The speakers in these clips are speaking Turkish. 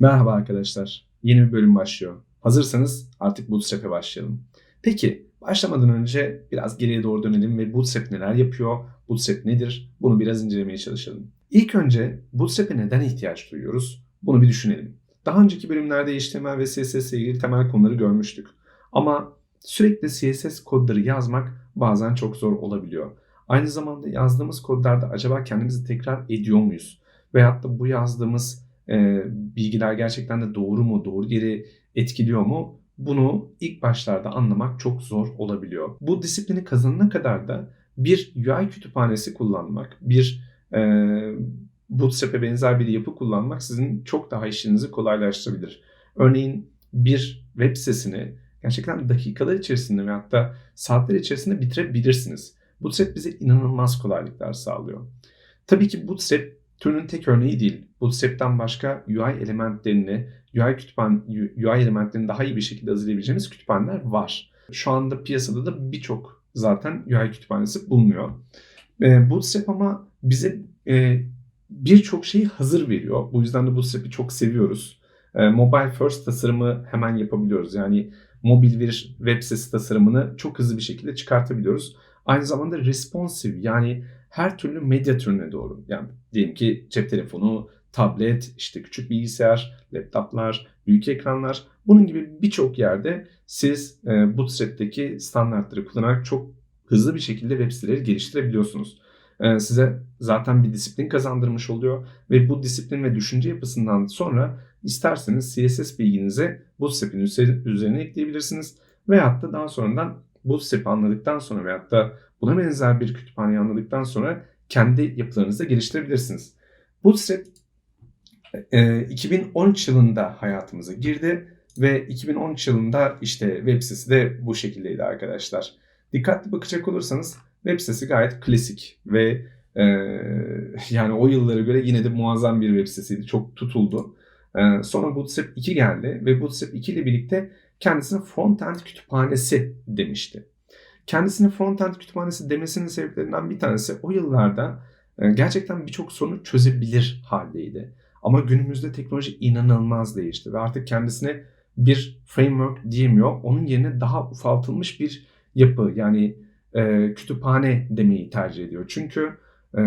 Merhaba arkadaşlar. Yeni bir bölüm başlıyor. Hazırsanız artık Bootstrap'e başlayalım. Peki başlamadan önce biraz geriye doğru dönelim ve Bootstrap neler yapıyor, Bootstrap nedir bunu biraz incelemeye çalışalım. İlk önce Bootstrap'e neden ihtiyaç duyuyoruz bunu bir düşünelim. Daha önceki bölümlerde HTML ve CSS ile ilgili temel konuları görmüştük. Ama sürekli CSS kodları yazmak bazen çok zor olabiliyor. Aynı zamanda yazdığımız kodlarda acaba kendimizi tekrar ediyor muyuz? Veyahut da bu yazdığımız e, bilgiler gerçekten de doğru mu, doğru yeri etkiliyor mu? Bunu ilk başlarda anlamak çok zor olabiliyor. Bu disiplini kazanana kadar da bir UI kütüphanesi kullanmak, bir e, Bootstrap'e benzer bir yapı kullanmak sizin çok daha işinizi kolaylaştırabilir. Örneğin bir web sitesini gerçekten dakikalar içerisinde ve hatta saatler içerisinde bitirebilirsiniz. Bootstrap bize inanılmaz kolaylıklar sağlıyor. Tabii ki Bootstrap türünün tek örneği değil. Bootstrap'ten başka UI elementlerini, UI kütüphan UI elementlerini daha iyi bir şekilde hazırlayabileceğimiz kütüphaneler var. Şu anda piyasada da birçok zaten UI kütüphanesi bulunuyor. E, Bootstrap ama bize e, birçok şeyi hazır veriyor. Bu yüzden de Bootstrap'i çok seviyoruz. E, mobile first tasarımı hemen yapabiliyoruz. Yani mobil bir web sitesi tasarımını çok hızlı bir şekilde çıkartabiliyoruz. Aynı zamanda responsive yani her türlü medya türüne doğru. Yani diyelim ki cep telefonu, tablet, işte küçük bilgisayar, laptoplar, büyük ekranlar bunun gibi birçok yerde siz e, Bootstrap'teki standartları kullanarak çok hızlı bir şekilde web siteleri geliştirebiliyorsunuz. E, size zaten bir disiplin kazandırmış oluyor ve bu disiplin ve düşünce yapısından sonra isterseniz CSS bilginizi Bootstrap'in üzerine ekleyebilirsiniz veyahut da daha sonradan Bootstrap'i anladıktan sonra veyahut da buna benzer bir kütüphaneyi anladıktan sonra kendi yapılarınızı geliştirebilirsiniz. Bootstrap 2013 e, yılında hayatımıza girdi ve 2013 yılında işte web sitesi de bu şekildeydi arkadaşlar. Dikkatli bakacak olursanız web sitesi gayet klasik ve e, yani o yıllara göre yine de muazzam bir web sitesiydi. Çok tutuldu. E, sonra Bootstrap 2 geldi ve Bootstrap 2 ile birlikte kendisine frontend kütüphanesi demişti. Kendisine frontend kütüphanesi demesinin sebeplerinden bir tanesi o yıllarda e, gerçekten birçok sorunu çözebilir haldeydi. Ama günümüzde teknoloji inanılmaz değişti ve artık kendisine bir framework diyemiyor. Onun yerine daha ufaltılmış bir yapı yani e, kütüphane demeyi tercih ediyor. Çünkü e,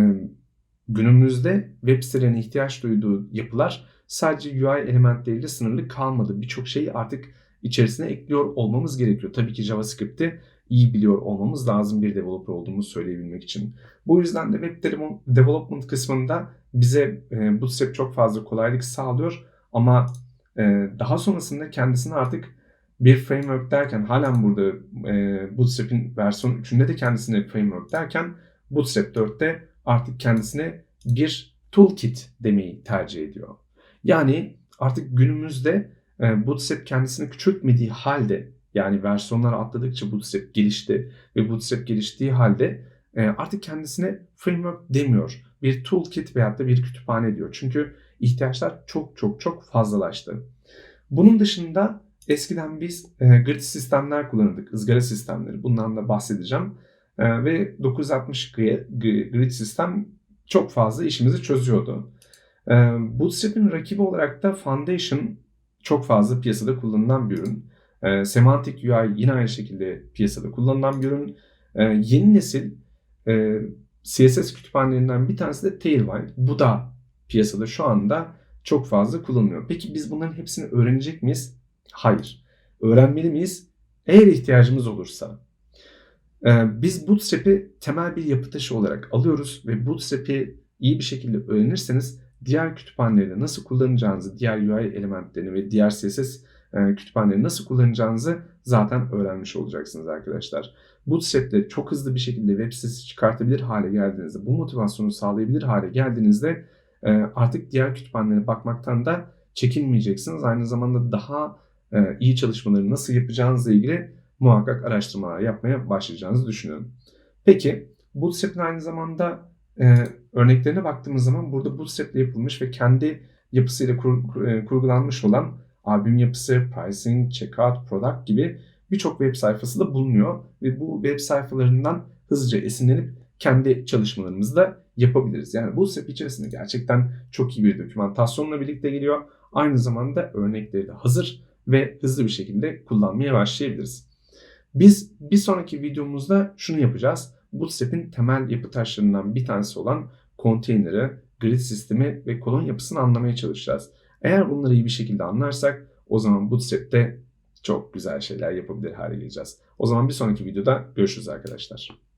günümüzde web sitelerine ihtiyaç duyduğu yapılar sadece UI elementleriyle sınırlı kalmadı. Birçok şeyi artık içerisine ekliyor olmamız gerekiyor. Tabii ki JavaScript'i iyi biliyor olmamız lazım bir developer olduğumuzu söyleyebilmek için. Bu yüzden de web development kısmında bize e, Bootstrap çok fazla kolaylık sağlıyor ama e, daha sonrasında kendisini artık bir framework derken halen burada e, Bootstrap'in versiyon 3'ünde de kendisine framework derken Bootstrap 4'te artık kendisine bir toolkit demeyi tercih ediyor. Yani artık günümüzde Bootstrap kendisini küçültmediği halde yani versiyonlar atladıkça Bootstrap gelişti ve Bootstrap geliştiği halde e, artık kendisine framework demiyor. Bir toolkit veyahut da bir kütüphane diyor. Çünkü ihtiyaçlar çok çok çok fazlalaştı. Bunun dışında eskiden biz e, grid sistemler kullanırdık. ızgara sistemleri. Bundan da bahsedeceğim. E, ve 960 grid sistem çok fazla işimizi çözüyordu. Bootstrap'in rakibi olarak da Foundation çok fazla piyasada kullanılan bir ürün. E, Semantic UI yine aynı şekilde piyasada kullanılan bir ürün. E, yeni nesil e, CSS kütüphanelerinden bir tanesi de Tailwind. Bu da piyasada şu anda çok fazla kullanılıyor. Peki biz bunların hepsini öğrenecek miyiz? Hayır. Öğrenmeli miyiz? Eğer ihtiyacımız olursa. Ee, biz Bootstrap'i temel bir yapı taşı olarak alıyoruz ve Bootstrap'i iyi bir şekilde öğrenirseniz diğer kütüphaneleri nasıl kullanacağınızı, diğer UI elementlerini ve diğer CSS e, kütüphaneleri nasıl kullanacağınızı zaten öğrenmiş olacaksınız arkadaşlar. Bootstrap'te çok hızlı bir şekilde web sitesi çıkartabilir hale geldiğinizde, bu motivasyonu sağlayabilir hale geldiğinizde e, artık diğer kütüphanelere bakmaktan da çekinmeyeceksiniz. Aynı zamanda daha e, iyi çalışmaları nasıl yapacağınızla ilgili muhakkak araştırmalar yapmaya başlayacağınızı düşünüyorum. Peki Bootstrap'in aynı zamanda örneklerine baktığımız zaman burada Bootstrap ile yapılmış ve kendi yapısıyla kur, e, kurgulanmış olan albüm yapısı, pricing, checkout, product gibi birçok web sayfası da bulunuyor ve bu web sayfalarından hızlıca esinlenip kendi çalışmalarımızı da yapabiliriz. Yani step içerisinde gerçekten çok iyi bir dokümantasyonla birlikte geliyor. Aynı zamanda örnekleri de hazır ve hızlı bir şekilde kullanmaya başlayabiliriz. Biz bir sonraki videomuzda şunu yapacağız. Bootstrap'in temel yapı taşlarından bir tanesi olan konteyneri, grid sistemi ve kolon yapısını anlamaya çalışacağız. Eğer bunları iyi bir şekilde anlarsak o zaman Bootstrap'te çok güzel şeyler yapabilir hale geleceğiz. O zaman bir sonraki videoda görüşürüz arkadaşlar.